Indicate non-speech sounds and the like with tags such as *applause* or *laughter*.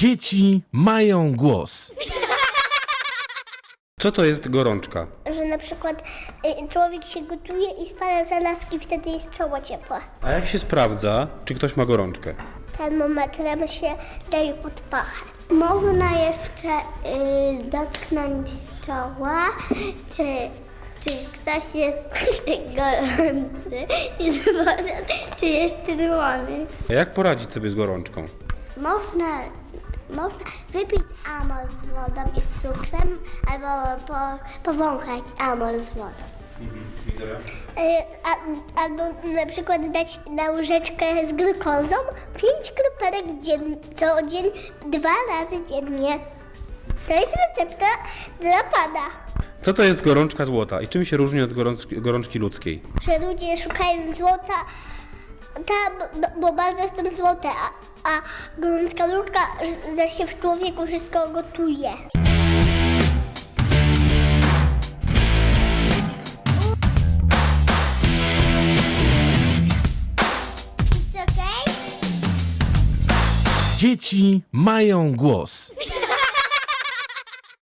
Dzieci mają głos. Co to jest gorączka? Że na przykład y, człowiek się gotuje i spala zalazki, wtedy jest czoło ciepłe. A jak się sprawdza, czy ktoś ma gorączkę? Termometrem się daje pod pachę. Można jeszcze y, dotknąć czoła, czy, czy ktoś jest *laughs* gorący, *laughs* jest woda, czy jest czerwony. A jak poradzić sobie z gorączką? Można, można wypić amol z wodą i z cukrem, albo po, powąchać amol z wodą. E, A, albo na przykład dać na łyżeczkę z glukozą 5 kropelek dzien, co dzień, dwa razy dziennie. To jest recepta dla pana. Co to jest gorączka złota i czym się różni od gorączki, gorączki ludzkiej? Że ludzie szukają złota, ta, bo, bardzo chcą złote, a, a gorączka ludzka, że się w człowieku wszystko gotuje. Dzieci mają głos.